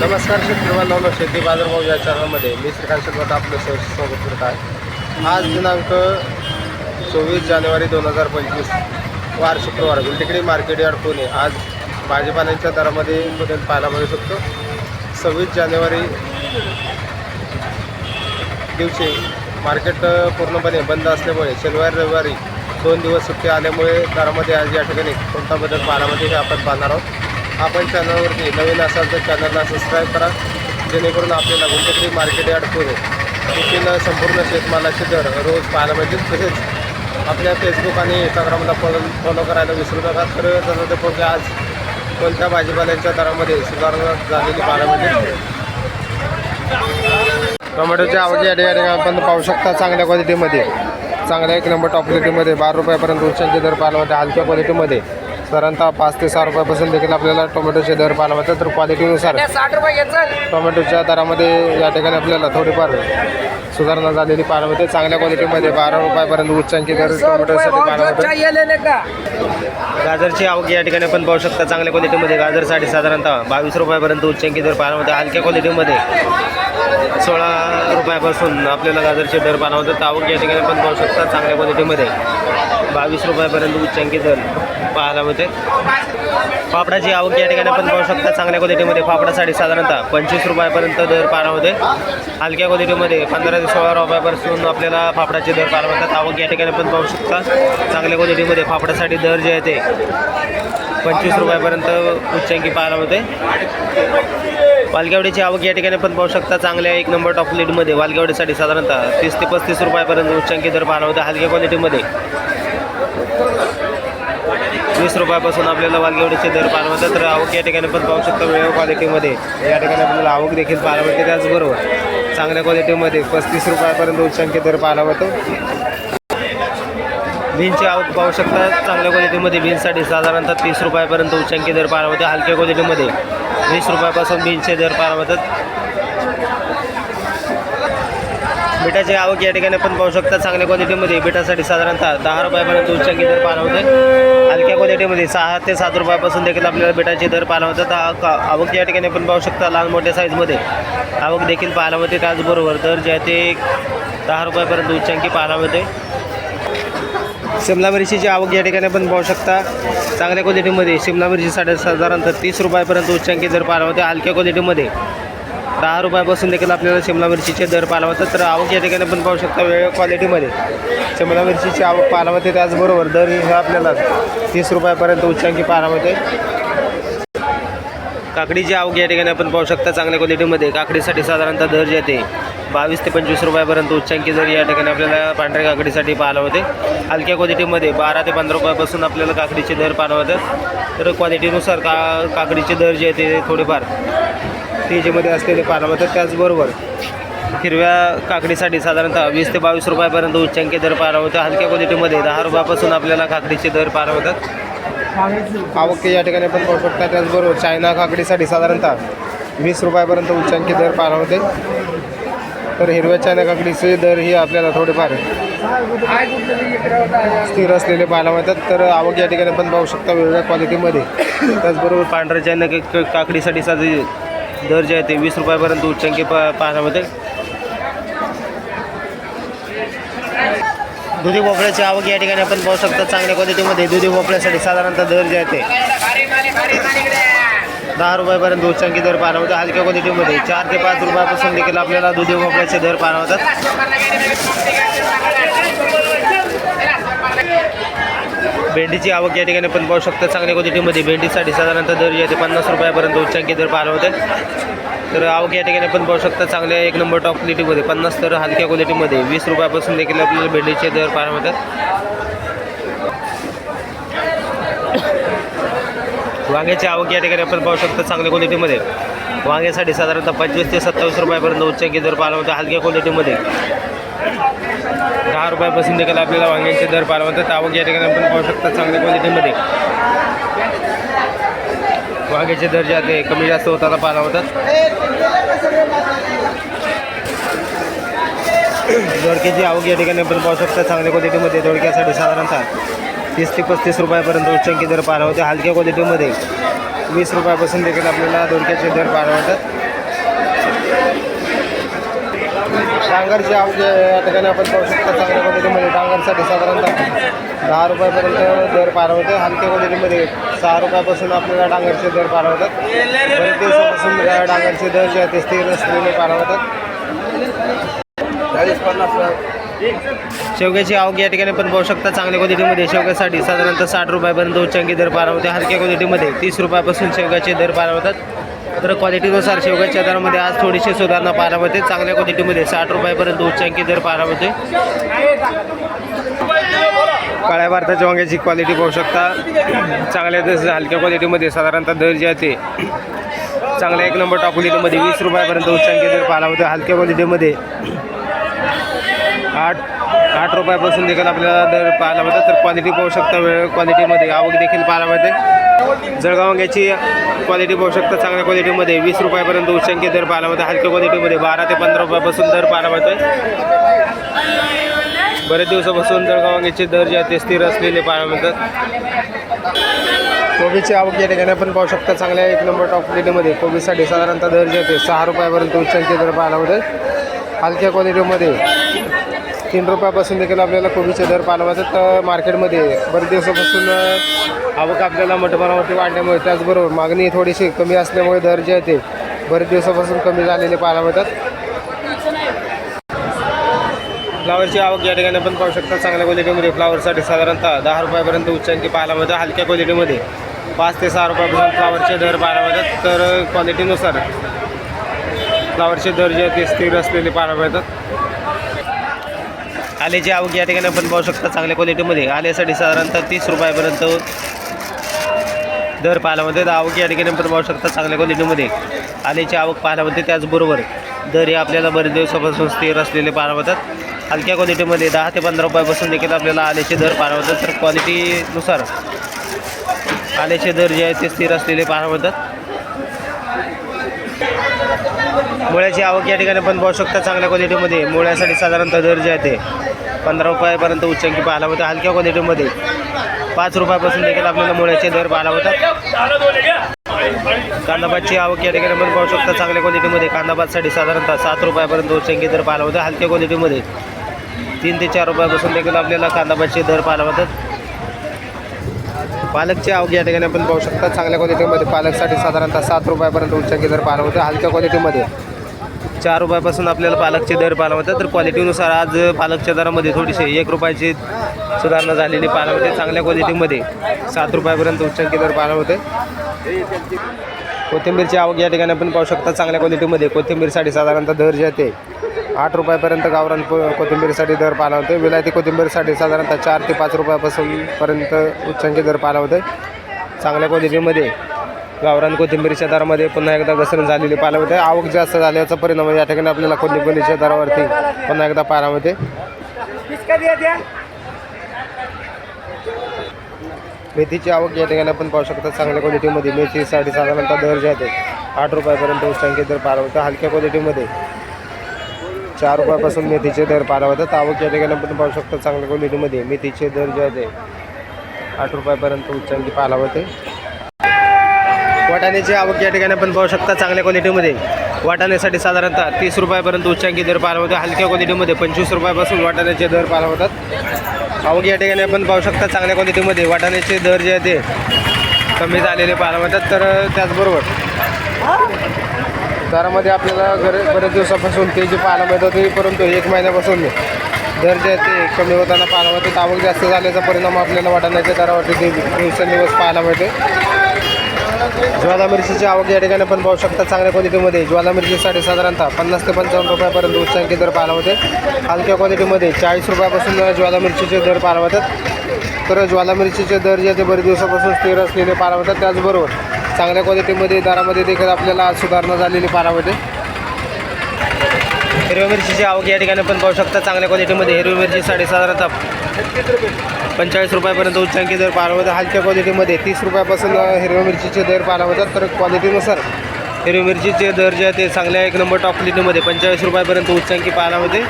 नमस्कार शेतकरी बांधवांनो शेती बाजारभाव या चॅनलमध्ये मी श्रीकांत शेतकरी आपलं सहर्ष स्वागत करत आहे. आज दिनांक चोवीस जानेवारी दोन हजार पंचवीस वार शुक्रवार. Gultekdi market yard Pune. आज भाजीपाल्यांच्या दरामध्ये बदल पाहायला मिळू शकतो. सव्वीस जानेवारी दिवशी मार्केट पूर्णपणे बंद असल्यामुळे शनिवार रविवारी दोन दिवस सुट्टी आल्यामुळे दरामध्ये आज या ठिकाणी कोणता बदल पाहायला मिळते हे आपण पाहणार आहोत. आपण चॅनलवरती नवीन असाल तर चॅनलला सबस्क्राईब करा. जेणेकरून आपल्याला कोणत्यातरी मार्केट यार्ड पुणे येथील संपूर्ण शेतमालाचे दर रोज पाहायला मिळतील. तसेच आपल्या फेसबुक आणि इंस्टाग्रामला फॉलो फॉलो करायला विसरू नका. तर तसं ते पुढे आज कोणत्या भाजीपाल्यांच्या दरामध्ये सुधारणा झालेली पाहायला मिळतील? टोमॅटोची आवक या ठिकाणी आपण पाहू शकता चांगल्या क्वालिटीमध्ये चांगल्या एक नंबर टॉप क्वालिटीमध्ये बारा रुपयापर्यंत उच्चांचे दर पाहायला मिळते. हलक्या क्वालिटीमध्ये साधारणतः पाच ते सहा रुपयापासून देखील आपल्याला टोमॅटोचे दर पाहायला मिळतात. तर क्वालिटीनुसार साठ रुपये घेतलं टोमॅटोच्या दरामध्ये या ठिकाणी आपल्याला थोडीफार सुधारणा झालेली पाहायला मिळते. चांगल्या क्वालिटीमध्ये बारा रुपयापर्यंत उच्चांकी दर टोमॅटोसाठी पाहायला मिळते गाजरची आवक या ठिकाणी आपण पाहू शकता. चांगल्या क्वालिटीमध्ये गाजरसाठी साधारणतः बावीस रुपयापर्यंत उच्चांकी दर पाहायला मिळते. हलक्या क्वालिटीमध्ये सोळा रुपयापासून आपल्याला गाजरचे दर पाहायला मिळतात. आवक या ठिकाणी आपण पाहू शकता. चांगल्या क्वालिटीमध्ये बावीस रुपयापर्यंत उच्चांकी दर पाहायला मिळते. फापडाची आवक या ठिकाणी आपण पाहू शकता. चांगल्या क्वालिटीमध्ये फापडासाठी साधारणतः पंचवीस रुपयापर्यंत दर पाहायला होते हलक्या क्वालिटीमध्ये पंधरा ते सोळा रुपयापासून आपल्याला फापडाचे दर पाहायला मिळतात. आवक या ठिकाणी आपण पाहू शकता. चांगल्या क्वालिटीमध्ये फापडासाठी दर जे आहे ते पंचवीस रुपयापर्यंत उच्चांकी पाहायला होते वालगावडीची आवक या ठिकाणी पण पाहू शकता. चांगल्या एक नंबर टॉप लीडमध्ये वालगावडीसाठी साधारणतः तीस ते पस्तीस रुपयापर्यंत उच्चांकी दर पाहायला होते हलक्या क्वालिटीमध्ये वीस रुपयापासून आपल्याला वालगेवडीचे दर पारवतात. तर आवक या ठिकाणी पण पाहू शकता वेळ क्वालिटीमध्ये या ठिकाणी आपल्याला आवक देखील पाहायला मिळते त्याचबरोबर. चांगल्या क्वालिटीमध्ये पस्तीस रुपयापर्यंत उच्चांकी दर पाहायला मिळतो बीनची आवक पाहू शकता. चांगल्या क्वालिटीमध्ये बीनसाठी साधारणतः तीस रुपयापर्यंत उच्चांकी दर पाहायला मिळते हलक्या क्वालिटीमध्ये वीस रुपयापासून बीनचे दर पाहायला मिळतात बिटाची आवक या ठिकाणी आपण पाहू शकता चांगल्या क्वालिटीमध्ये बिटासाठी साधारणतः दहा रुपयापर्यंत उच्चांकी दर पाहायला होते हलक्या क्वालिटीमध्ये सहा ते सात रुपयापासून देखील आपल्याला बिटाचे दर पाहायला होतात आवक या ठिकाणी आपण पाहू शकता लहान मोठ्या साईजमध्ये आवक देखील पाहायला मिळते त्याचबरोबर. दर जे आहे ते दहा रुपयापर्यंत उच्चांकी पाहायला मिळते शिमला मिरचीची आवक या ठिकाणी आपण पाहू शकता. चांगल्या क्वालिटीमध्ये शिमला मिरची साडे साधारणतः तीस रुपयापर्यंत उच्चांकी दर पाहायला होते. हलक्या क्वालिटीमध्ये दहा रुपयापासून देखील आपल्याला शिमला मिरचीचे दर पाहायला होतात तर आवक या ठिकाणी पण पाहू शकता वेगळ्या क्वालिटीमध्ये शिमला मिरचीची आवक पाहायला होते त्याचबरोबर दर हे आपल्याला तीस रुपयापर्यंत उच्चांकी पाहायला होते काकडीची आवक या ठिकाणी आपण पाहू शकता चांगल्या क्वालिटीमध्ये काकडीसाठी साधारणतः दर जे बावीस ते पंचवीस रुपयापर्यंत उच्चांकी दर या ठिकाणी आपल्याला पांढऱ्या काकडीसाठी पाहायला होते हलक्या क्वालिटीमध्ये बारा ते पंधरा रुपयापासून आपल्याला काकडीचे दर पाहायला तर क्वालिटीनुसार का काकडीचे दर जे आहे ते थोडेफार तेजीमध्ये असलेले पाहायला होतात त्याचबरोबर हिरव्या काकडीसाठी साधारणतः वीस ते बावीस रुपयापर्यंत उच्चांकी दर पाहायला होतं. हलक्या क्वालिटीमध्ये दहा रुपयापासून आपल्याला काकडीचे दर पार होतात. आवक या ठिकाणी पण पाहू शकता त्याचबरोबर चायना काकडीसाठी साधारणतः वीस रुपयापर्यंत उच्चांकी दर पाहायला होते. तर हिरव्या चायना काकडीचे दर ही आपल्याला थोडेफार स्थिर असलेले पाहायला मिळतात. तर आवक या ठिकाणी पण पाहू शकता वेगवेगळ्या क्वालिटीमध्ये त्याचबरोबर पांढऱ्या चायना काकडीसाठी साधी दर जे आहे ते वीस रुपयापर्यंत उच्चांकी पा पाहायला मिळते दुधी भोपळ्याची आवक या ठिकाणी आपण पाहू शकतो चांगल्या क्वालिटीमध्ये दुधी भोपळ्यासाठी साधारणतः दर जे आहे ते दहा रुपयापर्यंत उच्चांकी दर पाहायला होते हलक्या क्वालिटीमध्ये चार ते पाच रुपयापासून देखील आपल्याला दुधी भोपळ्याचे दर पाहायला होतात भेंडीची आवक या ठिकाणी पण पाहू शकता. चांगल्या क्वालिटीमध्ये भेंडीसाठी साधारणतः दर जे आहे पन्नास रुपयापर्यंत उच्चांकी दर पाहायला होते. तर आवक या ठिकाणी पण पाहू शकता. चांगल्या एक नंबर टॉप क्वालिटीमध्ये पन्नास तर हलक्या क्वालिटीमध्ये वीस रुपयापासून देखील आपल्याला भेंडीचे दर पाहायला होतात. वांग्याची आवक या ठिकाणी आपण पाहू शकता चांगल्या क्वालिटीमध्ये. वांग्यासाठी साधारणतः पंचवीस ते सत्तावीस रुपयापर्यंत उच्चांकी दर पाहायला होता हलक्या क्वालिटीमध्ये. दहा रुपयापासून देखील आपल्याला वांग्याचे दर पारवतात होतात आवक या ठिकाणी आपण पाहू शकता चांगल्या क्वालिटीमध्ये. वांग्याचे दर जे आहे कमी जास्त होताना पाहायला होतात दोडक्याची आवक या ठिकाणी आपण पाहू शकता चांगल्या क्वालिटीमध्ये दोडक्यासाठी साधारणतः तीस ते पस्तीस रुपयापर्यंत उच्चंकी दर पाहायला होते हलक्या क्वालिटीमध्ये वीस रुपयापासून देखील आपल्याला दोडक्याचे दर पाहायला डांगरची आमचे या ठिकाणी आपण पाहू शकता चांगल्या क्वालिटीमध्ये म्हणजे डांगरसाठी साधारणतः दहा रुपयापर्यंत दर पार होते हलक्या क्वालिटीमध्ये म्हणजे सहा रुपयापासून आपल्याला डांगरचे दर पार होतात बरेच दिवसापासून डांगरचे दर जे आहेत ते स्थिर असलेले पार होतात चाळीस पन्नास शेवग्याची आवक या ठिकाणी पण पाहू शकता. चांगल्या क्वालिटीमध्ये म्हणजे शेवग्यासाठी साधारणतः साठ रुपयापर्यंत उच्चांकी दर पार होते हलक्या क्वालिटीमध्ये तीस रुपयापासून शेवग्याचे दर पार होतात तर क्वालिटीनुसार शेवग्याच्या दरामध्ये आज थोडीशी सुधारणा पाहायला मिळते. चांगल्या क्वालिटीमध्ये साठ रुपयापर्यंत उच्चांकी दर पाहायला मिळते काळ्या भारताच्या वांग्याची क्वालिटी पाहू शकता. चांगल्या दर हलक्या क्वालिटीमध्ये साधारणतः दर जे आहे ते चांगल्या एक नंबर टॉप क्वालिटीमध्ये वीस रुपयापर्यंत उच्चांकी दर पाहायला मिळते हलक्या क्वालिटीमध्ये आठ आठ रुपयापासून देखील आपल्याला दर पाहायला मिळतात. तर क्वालिटी पाहू शकता वेळ क्वालिटीमध्ये आवक देखील पाहायला मिळते. जळगाव वांग्याची क्वालिटी पाहू शकता चांगल्या क्वालिटीमध्ये वीस रुपयापर्यंत उच्चांकी दर पाहायला मिळते. हलक्या क्वालिटीमध्ये बारा ते पंधरा रुपयापासून दर पाहायला मिळतोय. बरेच दिवसापासून जळगाव वांग्याचे दर जे आहेत ते स्थिर असलेले पाहायला मिळतात. कोबीची आवक या ठिकाणी आपण पाहू शकता चांगल्या एक नंबर टॉप क्वालिटीमध्ये कोबीसाठी साधारणतः दर जे आहे ते सहा रुपयापर्यंत उच्चांकी दर पाहायला मिळतात. हलक्या क्वालिटीमध्ये तीन रुपयापासून देखील आपल्याला कोबीचे दर पाहायला तर मार्केटमध्ये बरेच दिवसापासून आवक आपल्याला मटमानावरती वाढल्यामुळे त्याचबरोबर मागणी थोडीशी कमी असल्यामुळे दर जे आहे ते बरेच दिवसापासून कमी झालेले पाहायला मिळतात. फ्लावरची आवक या ठिकाणी आपण पाहू शकता. चांगल्या क्वालिटीमध्ये फ्लावरसाठी साधारणतः दहा रुपयापर्यंत उच्चांकी पाहायला मिळतात. हलक्या क्वालिटीमध्ये पाच ते सहा रुपयापासून फ्लावरचे दर पाहायला मिळतात. तर क्वालिटीनुसार फ्लावरचे दर जे आहेत ते स्थिर असलेले पाहायला मिळतात. आल्याची आवक या ठिकाणी आपण पाहू शकता चांगल्या क्वालिटीमध्ये आल्यासाठी साधारणतः तीस रुपयापर्यंत दर पाहायला मिळते तर आवक या ठिकाणी आपण पाहू शकता चांगल्या क्वालिटीमध्ये आल्याची आवक पाहायला त्याचबरोबर दर हे आपल्याला बरेच दिवसापासून स्थिर असलेले पाहायला मिळतात. हलक्या क्वालिटीमध्ये दहा ते पंधरा रुपयापासून देखील आपल्याला आल्याचे दर पाहायला मिळतात. तर क्वालिटीनुसार आल्याचे दर जे आहेत ते स्थिर असलेले पाहायला मिळतात. मुळ्याची आवक या ठिकाणी पण पाहू शकता चांगल्या क्वालिटीमध्ये मुळ्यासाठी साधारणतः दर जे आहे ते पंधरा रुपयापर्यंत उच्चांकी पाहायला होतं हलक्या क्वालिटीमध्ये पाच रुपयापासून देखील आपल्याला मुळ्याचे दर पाहायला होतात कांदाबादची आवक या ठिकाणी पण पाहू शकता. चांगल्या क्वालिटीमध्ये कांदाबादसाठी साधारणतः सात रुपयापर्यंत उच्चांकी दर पाहायला होतं हलक्या क्वालिटीमध्ये तीन ते चार रुपयापासून देखील आपल्याला कांदाबादचे दर पाहायला होतात पालकची आवक या ठिकाणी आपण पाहू शकता. चांगल्या क्वालिटीमध्ये पालकसाठी साधारणतः सात रुपयापर्यंत उच्चांकी दर पाहायला होतं हलक्या क्वालिटीमध्ये चार रुपयापासून आपल्याला पालकचे दर पाहायला होतात तर क्वालिटीनुसार आज पालकच्या दरामध्ये थोडीशी एक रुपयाची सुधारणा झालेली पाहायला होते चांगल्या क्वालिटीमध्ये सात रुपयापर्यंत उच्चांकी दर पाहायला होते कोथिंबीरची आवक या ठिकाणी आपण पाहू शकता. चांगल्या क्वालिटीमध्ये कोथिंबीरसाठी साधारणतः दर जे आहे ते आठ रुपयापर्यंत गावरान कोथिंबीरसाठी दर पाहायला होते विलायती कोथिंबीरसाठी साधारणतः चार ते पाच रुपयापासून पर्यंत उच्चांकी दर पाहायला होते चांगल्या क्वालिटीमध्ये गावरान कोथिंबीरीच्या दरामध्ये पुन्हा एकदा घसरण झालेली पाहायला होते आवक जास्त झाल्याचा परिणाम या ठिकाणी आपल्याला कोथिंबीरच्या दरावरती पुन्हा एकदा पाहायला होते मेथीची आवक या ठिकाणी आपण पाहू शकता. चांगल्या क्वालिटीमध्ये मेथीसाठी साधारणतः दर जे आहे आठ रुपयापर्यंत उच्चांकी दर पाहायला होता हलक्या क्वालिटीमध्ये चार रुपयापासून मेथीचे दर पाहायला होतात आवक या ठिकाणी आपण पाहू शकता. चांगल्या क्वालिटीमध्ये मेथीचे दर जे आहे आठ रुपयापर्यंत उच्चांकी पाहायला होते वाटाण्याची आवक या ठिकाणी आपण पाहू शकता चांगल्या क्वालिटीमध्ये. वाटाण्यासाठी साधारणतः तीस रुपयापर्यंत उच्चांकी दर पाहायला होते हलक्या क्वालिटीमध्ये पंचवीस रुपयापासून वाटाण्याचे दर पाहायला होतात आवक या ठिकाणी आपण पाहू शकता चांगल्या क्वालिटीमध्ये वाटाण्याचे दर जे आहे ते कमी झालेले पाहायला मिळतात. तर त्याचबरोबर दरामध्ये आपल्याला घर बऱ्याच दिवसापासून ते जे पाहायला मिळत होते परंतु एक महिन्यापासून दर जे ते कमी होताना पाहायला मिळते आवक जास्त झाल्याचा परिणाम आपल्याला वाटाण्याच्या दरावरती दिवसेंदिवस पाहायला मिळते. ज्वाला मिरचीची आवक या ठिकाणी पण पाहू शकता चांगल्या क्वालिटीमध्ये ज्वाला मिरचीसाठी साधारणतः पन्नास ते पंचावन्न रुपयापर्यंत उच्चांकी दर पाहायला होते. हलक्या क्वालिटीमध्ये चाळीस रुपयापासून ज्वाला मिरचीचे दर पाहायला होतात. तर ज्वाला मिरचीचे दर जे ते बरेच दिवसापासून स्थिर असलेले पाहायला होतात. त्याचबरोबर चांगल्या क्वालिटीमध्ये दरामध्ये देखील आपल्याला सुधारणा झालेली पाहायला होते. हिरव्या मिरचीची आवक या ठिकाणी पण पाहू शकता. चांगल्या क्वालिटीमध्ये हिरवी मिरची साधारणतः पंचेचाळीस रुपयापर्यंत उच्चांकी दर पाहायला होता हलक्या क्वालिटीमध्ये तीस रुपयापासून हिरव्या मिरचीचे दर पाहायला होतात तर क्वालिटीनुसार हिरवी मिरचीचे दर जे आहे ते चांगल्या एक नंबर टॉप क्वालिटीमध्ये पंचेचाळीस रुपयापर्यंत उच्चांकी पाहायला होते